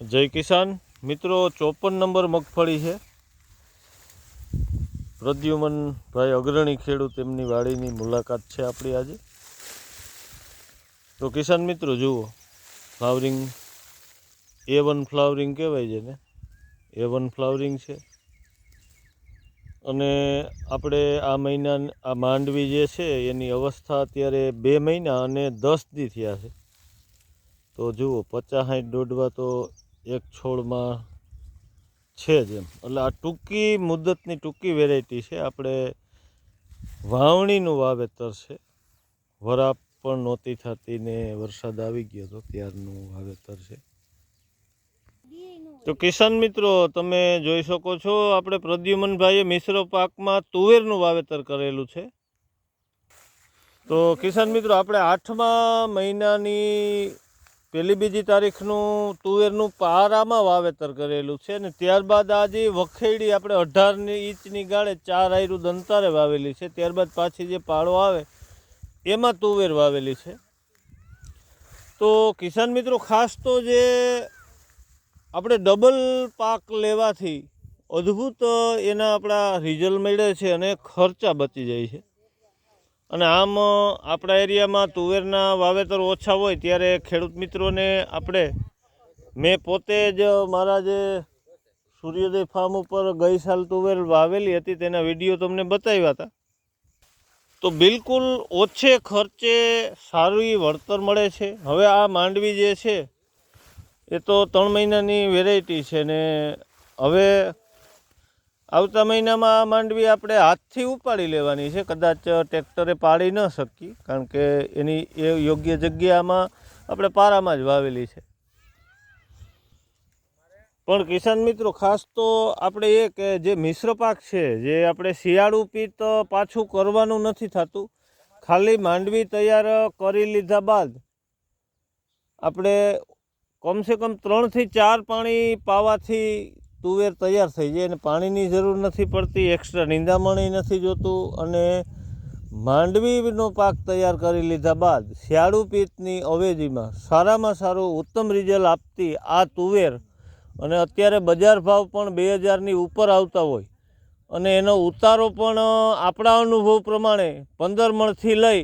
જય કિસાન. મિત્રો, ચોપન નંબર મગફળી છે. પ્રદ્યુમનભાઈ અગ્રણી ખેડૂત એમની વાડીની મુલાકાત છે આપણી આજે. તો કિસાન મિત્રો, જુઓ. ફ્લાવરિંગ એ વન ફ્લાવરિંગ કહેવાય છે ને એ વન ફ્લાવરિંગ છે. અને આપણે આ મહિના, આ માંડવી જે છે, એની અવસ્થા અત્યારે બે મહિના અને દસ દી થયા છે. તો જુઓ, પચાસ સાઠ દોડવા તો એક છોડમાં છે જ એમ. એટલે આ ટૂંકી મુદતની ટૂંકી વેરાયટી છે. આપણે વાવણીનું વાવેતર છે. વરાપ પણ નહોતી થતી ને વરસાદ આવી ગયો હતો ત્યારનું વાવેતર છે. તો કિસાન મિત્રો, તમે જોઈ શકો છો, આપણે પ્રદ્યુમનભાઈએ મિશ્ર પાકમાં તુવેરનું વાવેતર કરેલું છે. તો કિસાન મિત્રો, આપણે આઠમા મહિનાની પહેલી બીજી તારીખનું તુવેરનું પારામાં વાવેતર કરેલું છે ને ત્યારબાદ આજે વખેડી આપણે અઢારની ઇંચની ગાળે ચાર આયરું દંતારે વાવેલી છે. ત્યારબાદ પાછી જે પાળો આવે, એમાં તુવેર વાવેલી છે. તો કિસાન મિત્રો, ખાસ તો જે આપણે ડબલ પાક લેવાથી અદ્ભુત એના આપણા રિઝલ્ટ મળે છે અને ખર્ચા બચી જાય છે. અને આમ આપણા એરિયામાં તુવેરના વાવેતર ઓછા હોય ત્યારે ખેડૂત મિત્રોને આપણે, મેં પોતે જ મારા જે સૂર્યોદય ફાર્મ ઉપર ગઈ સાલ તુવેર વાવેલી હતી, તેના વીડિયો તમને બતાવ્યા હતા. તો બિલકુલ ઓછે ખર્ચે સારું વળતર મળે છે. હવે આ માંડવી જે છે, એ તો ત્રણ મહિનાની વેરાયટી છે ને હવે આવતા મહિનામાં આ માંડવી આપણે હાથથી ઉપાડી લેવાની છે. કદાચ ટ્રેક્ટરે પાડી ન શકીએ કારણ કે એની એ યોગ્ય જગ્યામાં આપણે પારામાં જ વાવેલી છે. પણ કિસાન મિત્રો, ખાસ તો આપણે એ કે જે મિશ્ર પાક છે, જે આપણે શિયાળુ પીત પાછું કરવાનું નથી થતું. ખાલી માંડવી તૈયાર કરી લીધા બાદ આપણે કમસે કમ ત્રણથી ચાર પાણી પાવાથી તુવેર તૈયાર થઈ જાય અને પાણીની જરૂર નથી પડતી એક્સ્ટ્રા નિંદામણી નથી જોતું અને માંડવીનો પાક તૈયાર કરી લીધા બાદ શિયાળુ પિત્તની અવેજીમાં સારામાં સારું ઉત્તમ રિઝલ્ટ આપતી આ તુવેર અને અત્યારે બજાર ભાવ પણ બે હજારની ઉપર આવતા હોય અને એનો ઉતારો પણ આપણા અનુભવ પ્રમાણે પંદર મણથી લઈ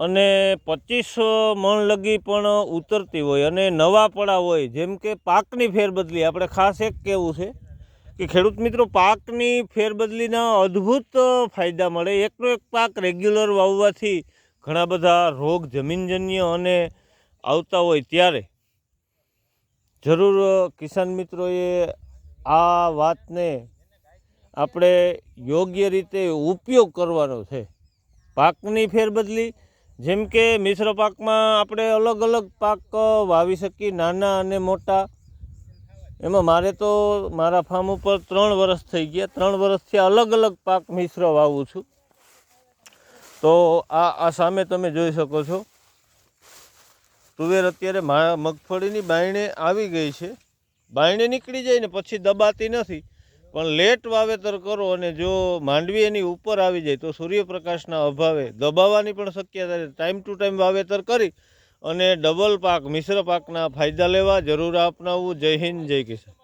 અને પચીસ મણ લગી પણ ઉતરતી હોય અને નવા પડા હોય, જેમ કે પાકની ફેરબદલી. આપણે ખાસ એક કહેવું છે કે ખેડૂત મિત્રો, પાકની ફેરબદલીના અદ્ભુત ફાયદા મળે. એકનો એક પાક રેગ્યુલર વાવવાથી ઘણા બધા રોગ જમીનજન્ય અને આવતા હોય ત્યારે. જરૂર કિસાન મિત્રોએ આ વાતને આપણે યોગ્ય રીતે ઉપયોગ કરવાનો છે. પાકની ફેરબદલી જેમ કે મિશ્ર પાકમાં આપણે અલગ અલગ પાક વાવી શકીએ, નાના અને મોટા. એમાં મારે તો મારા ફાર્મ ઉપર ત્રણ વર્ષ થઈ ગયા. ત્રણ વર્ષથી અલગ અલગ પાક મિશ્ર વાવું છું. તો આ આ સામે તમે જોઈ શકો છો. તુવેર અત્યારે મા, મગફળીની બાયણે આવી ગઈ છે. બાયણે નીકળી જાય ને પછી દબાતી નથી. પણ લેટ વાવેતર કરો અને જો માંડવી એની ઉપર આવી જાય તો સૂર્યપ્રકાશના અભાવે દબાવવાની પણ શક્યતા ટાઈમ ટુ ટાઈમ વાવેતર કરી અને ડબલ પાક, મિશ્ર પાકના ફાયદા લેવા જરૂર અપનાવવું જય હિન્દ, જય કિસાન.